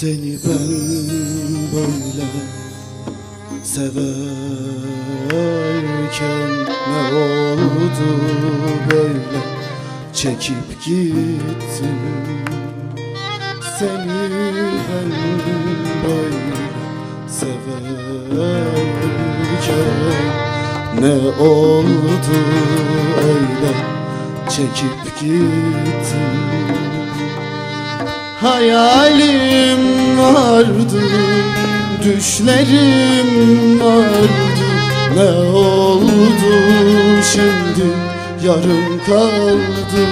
Seni ben böyle severken ne oldu böyle? Çekip gittin Seni ben böyle severken ne oldu öyle? Çekip gittin Hayalim vardı, düşlerim vardı. Ne oldu şimdi? Yarım kaldı.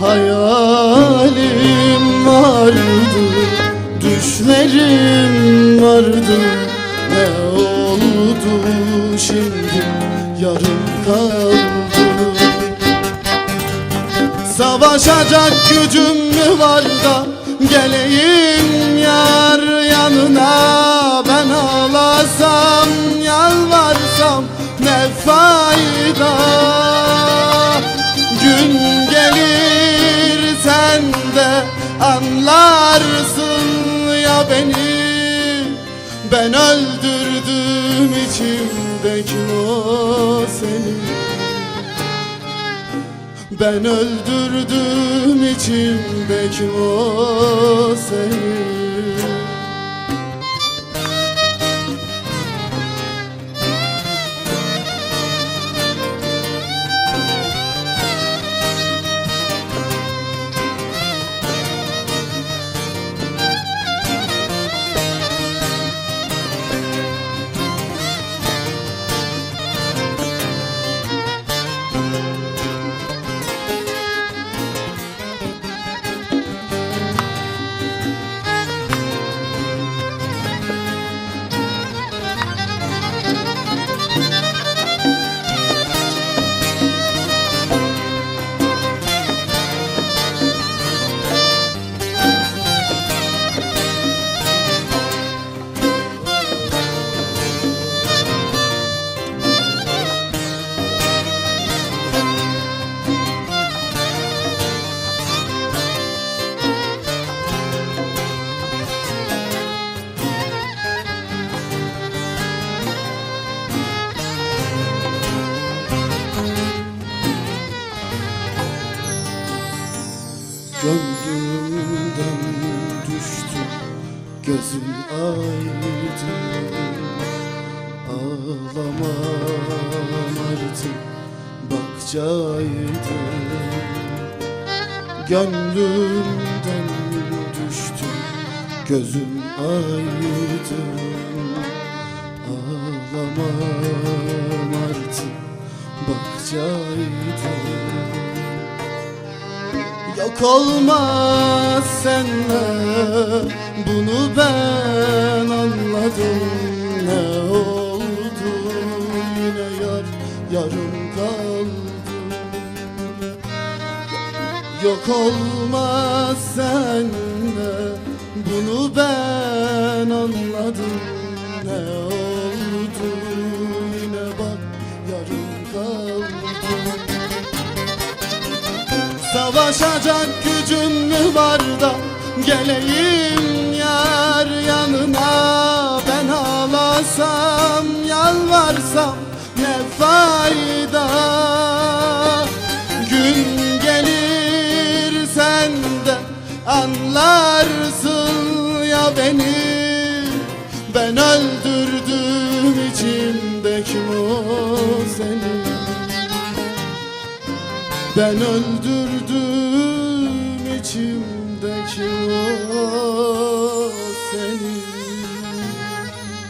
Hayalim vardı, düşlerim vardı. Ne oldu şimdi? Yarım kaldı Savaşacak gücüm mü var da Geleyim yar yanına? Ben ağlasam yalvarsam ne fayda? Gün gelir sen de anlarsın ya beni. Ben öldürdüm içimdeki o seni ben öldürdüm içimdeki o seni Gönlümden düştü gözün aydın. Ağlamam artık bak caydın. Gönlümden düştü gözün aydın. Ağlamam artık bak caydın Yok olmaz senle. Bunu ben anladım. Ne oldu yine yar yarım kaldı. Yok olmaz senle. Bunu ben anladım. Ne oldu yine bak yarım kaldı Savaşacak gücüm mü var da Geleyim yar yanına? Ben ağlasam yalvarsam ne fayda? Gün gelir sen de anlarsın ya beni. Ben öldürdüm Ben öldürdüm içimdeki o seni.